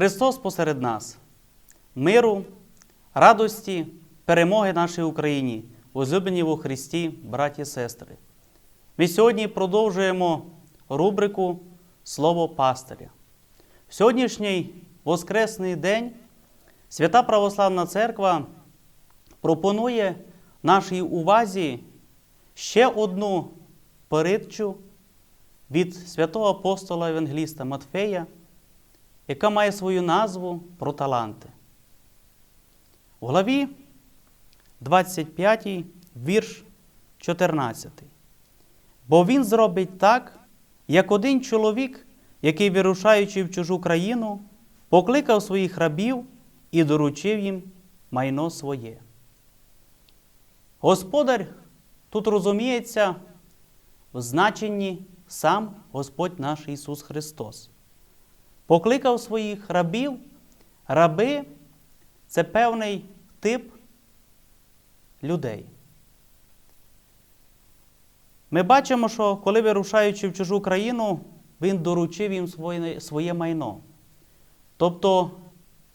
Христос посеред нас, миру, радості, перемоги нашій Україні, возлюблені у Христі, браті і сестри. Ми сьогодні продовжуємо рубрику Слово пастиря. В сьогоднішній Воскресний день Свята Православна Церква пропонує нашій увазі ще одну передчу від святого апостола Евангеліста Матфея, яка має свою назву про таланти. У главі 25, вірш 14. Бо він зробить так, як один чоловік, який, вирушаючи в чужу країну, покликав своїх рабів і доручив їм майно своє. Господар тут розуміється в значенні сам Господь наш Ісус Христос. Покликав своїх рабів, раби це певний тип людей. Ми бачимо, що коли вирушаючи в чужу країну, він доручив їм своє, своє майно. Тобто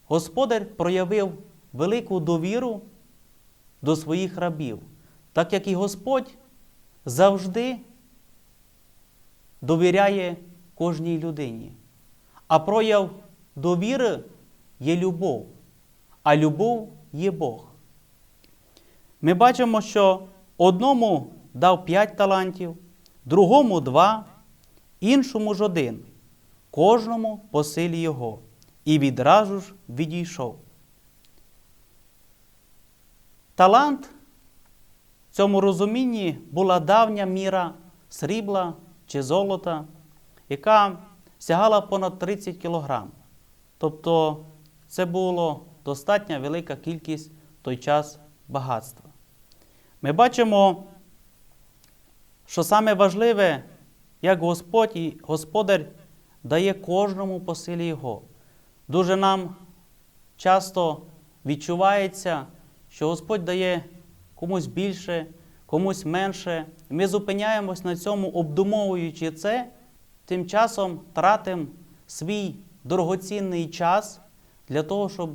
Господар проявив велику довіру до своїх рабів, так як і Господь завжди довіряє кожній людині. А прояв довіри є любов, а любов є Бог. Ми бачимо, що одному дав п'ять талантів, другому два, іншому ж один, кожному по силі його, і відразу ж відійшов. Талант в цьому розумінні була давня міра срібла чи золота, яка сягала понад 30 кілограм. Тобто це було достатньо велика кількість в той час багатства. Ми бачимо, що саме важливе, як Господь і Господар дає кожному по силі Його. Дуже нам часто відчувається, що Господь дає комусь більше, комусь менше. Ми зупиняємось на цьому, обдумовуючи це, тим часом тратимо свій дорогоцінний час для того, щоб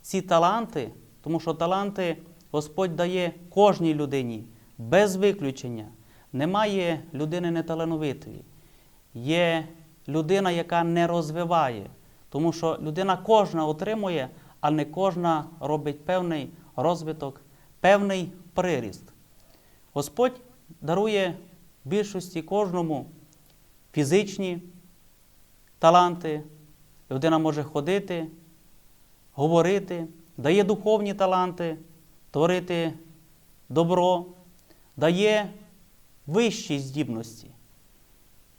ці таланти, тому що таланти Господь дає кожній людині без виключення. Немає людини неталановитої. Є людина, яка не розвиває, тому що людина кожна отримує, а не кожна робить певний розвиток, певний приріст. Господь дарує більшості кожному фізичні таланти. Людина може ходити, говорити, дає духовні таланти, творити добро, дає вищі здібності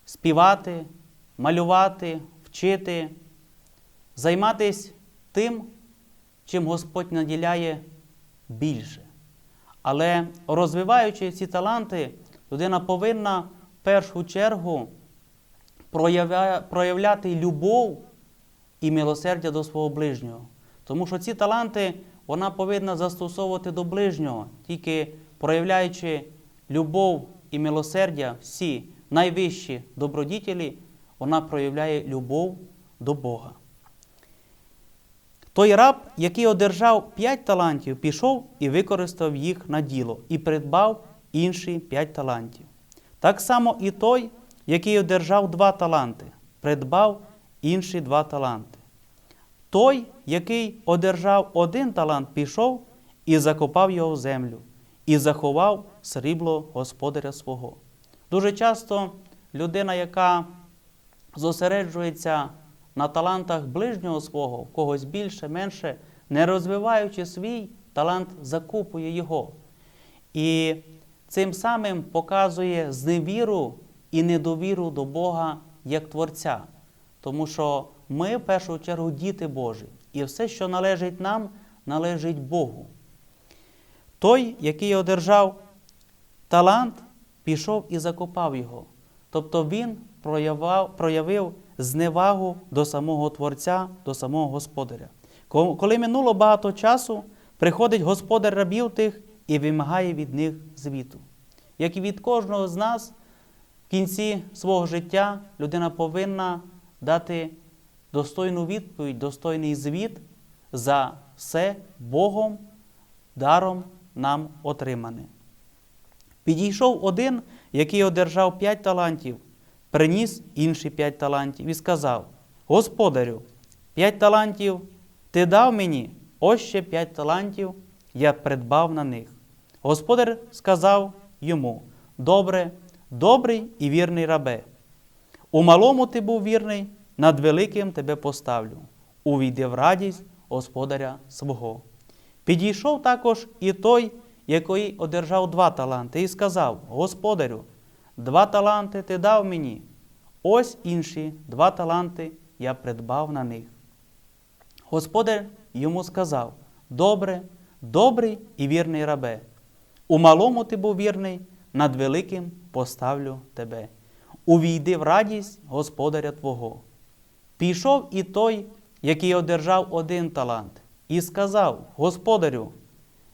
співати, малювати, вчити, займатися тим, чим Господь наділяє більше. Але розвиваючи ці таланти, людина повинна в першу чергу проявля- проявляти любов і милосердя до свого ближнього. Тому що ці таланти вона повинна застосовувати до ближнього, тільки проявляючи любов і милосердя, всі найвищі добродітелі, вона проявляє любов до Бога. Той раб, який одержав п'ять талантів, пішов і використав їх на діло, і придбав інші п'ять талантів. Так само і той, який одержав два таланти, придбав інші два таланти. Той, який одержав один талант, пішов і закопав його в землю, і заховав срібло господаря свого. Дуже часто людина, яка зосереджується на талантах ближнього свого, когось більше, менше, не розвиваючи свій талант, закупує його. І цим самим показує зневіру і недовіру до Бога як Творця. Тому що ми в першу чергу діти Божі, і все, що належить нам, належить Богу. Той, який одержав талант, пішов і закопав його. Тобто він проявав, проявив зневагу до самого Творця, до самого Господаря. Коли минуло багато часу, приходить господар рабів тих і вимагає від них звіту. Як і від кожного з нас, в кінці свого життя людина повинна дати достойну відповідь, достойний звіт за все Богом даром нам отримане. Підійшов один, який одержав п'ять талантів, приніс інші п'ять талантів і сказав: Господарю, п'ять талантів ти дав мені, ось ще п'ять талантів я придбав на них. Господар сказав йому: Добре, добрий і вірний рабе. У малому ти був вірний, над великим тебе поставлю. Увійди в радість господаря свого. Підійшов також і той, який одержав два таланти, і сказав: Господарю, два таланти ти дав мені, ось інші два таланти я придбав на них. Господар йому сказав: Добре, добрий і вірний рабе. У малому ти був вірний, над великим поставлю тебе. Увійди в радість господаря Твого. Пішов і той, який одержав один талант, і сказав: Господарю,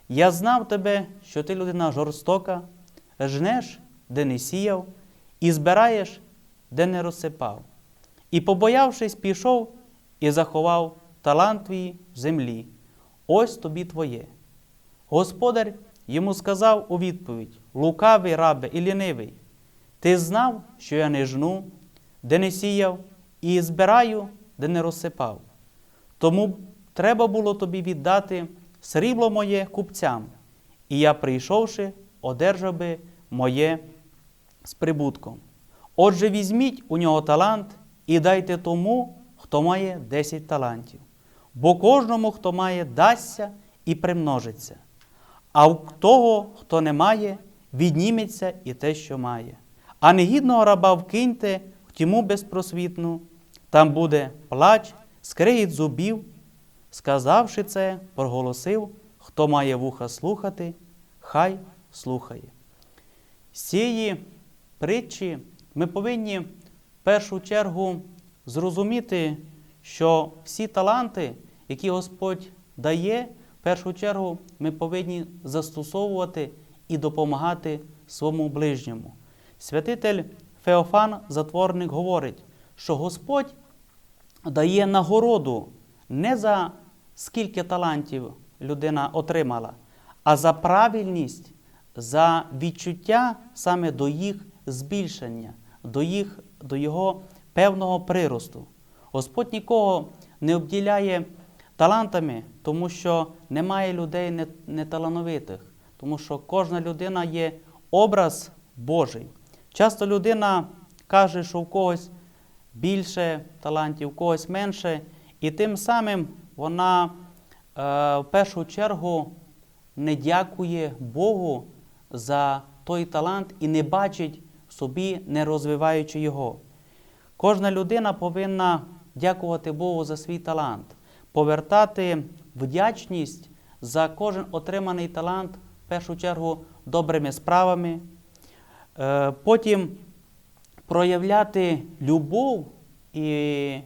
я знав тебе, що ти людина жорстока, жнеш, де не сіяв, і збираєш, де не розсипав. І, побоявшись, пішов і заховав талант твій в землі. Ось тобі твоє. Господар йому сказав у відповідь: Лукавий рабе і лінивий, ти знав, що я не жну, де не сіяв, і збираю, де не розсипав. Тому треба було тобі віддати срібло моє купцям, і я, прийшовши, одержав би моє з прибутком. Отже, візьміть у нього талант і дайте тому, хто має 10 талантів. Бо кожному, хто має, дасться і примножиться. А у того, хто не має, відніметься і те, що має. А негідного раба вкиньте в тьму безпросвітну, там буде плач, скригіт зубів. Сказавши це, проголосив, хто має вуха слухати, хай слухає. З цієї притчі ми повинні в першу чергу зрозуміти, що всі таланти, які Господь дає, першу чергу ми повинні застосовувати і допомагати своєму ближньому. Святитель Феофан, затворник, говорить, що Господь дає нагороду не за скільки талантів людина отримала, а за правильність, за відчуття саме до їх збільшення, до, їх, до його певного приросту. Господь нікого не обділяє талантами, тому що немає людей неталановитих, тому що кожна людина є образ Божий. Часто людина каже, що в когось більше талантів, в когось менше, і тим самим вона е, в першу чергу не дякує Богу за той талант і не бачить собі, не розвиваючи його. Кожна людина повинна дякувати Богу за свій талант, повертати вдячність за кожен отриманий талант, в першу чергу, добрими справами. Е, потім проявляти любов і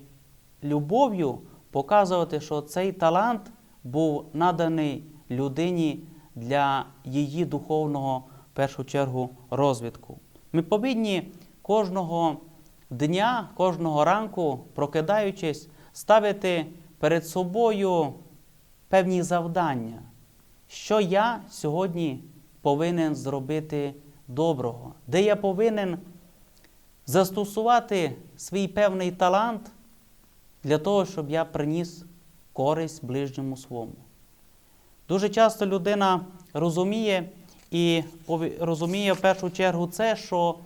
любов'ю показувати, що цей талант був наданий людині для її духовного, в першу чергу, розвитку. Ми повинні кожного дня, кожного ранку, прокидаючись, ставити перед собою певні завдання, що я сьогодні повинен зробити доброго, де я повинен застосувати свій певний талант для того, щоб я приніс користь ближньому своєму. Дуже часто людина розуміє і розуміє в першу чергу це, що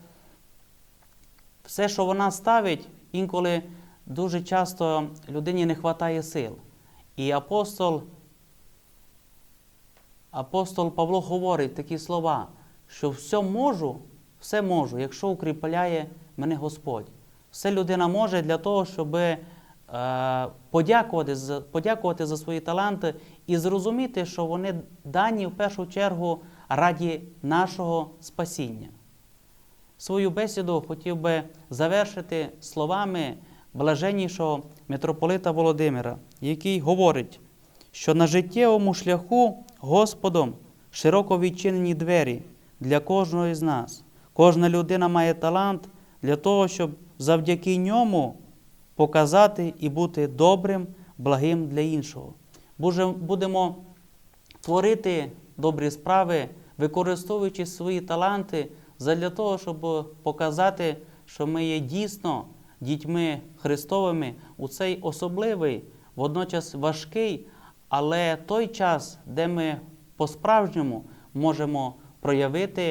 все, що вона ставить, інколи дуже часто людині не вистачає сил. І апостол, апостол Павло говорить такі слова, що все можу, все можу, якщо укріпляє мене Господь. Все людина може для того, щоб е, подякувати подякувати за свої таланти і зрозуміти, що вони дані в першу чергу раді нашого спасіння. Свою бесіду хотів би завершити словами блаженнішого митрополита Володимира, який говорить, що на життєвому шляху Господом широко відчинені двері для кожного із нас. Кожна людина має талант для того, щоб завдяки ньому показати і бути добрим, благим для іншого. Будемо творити добрі справи, використовуючи свої таланти задля того, щоб показати, що ми є дійсно дітьми Христовими у цей особливий, водночас важкий, але той час, де ми по-справжньому можемо проявити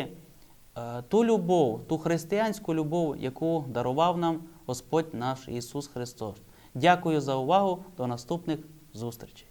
е, ту любов, ту християнську любов, яку дарував нам Господь наш Ісус Христос. Дякую за увагу. До наступних зустрічей.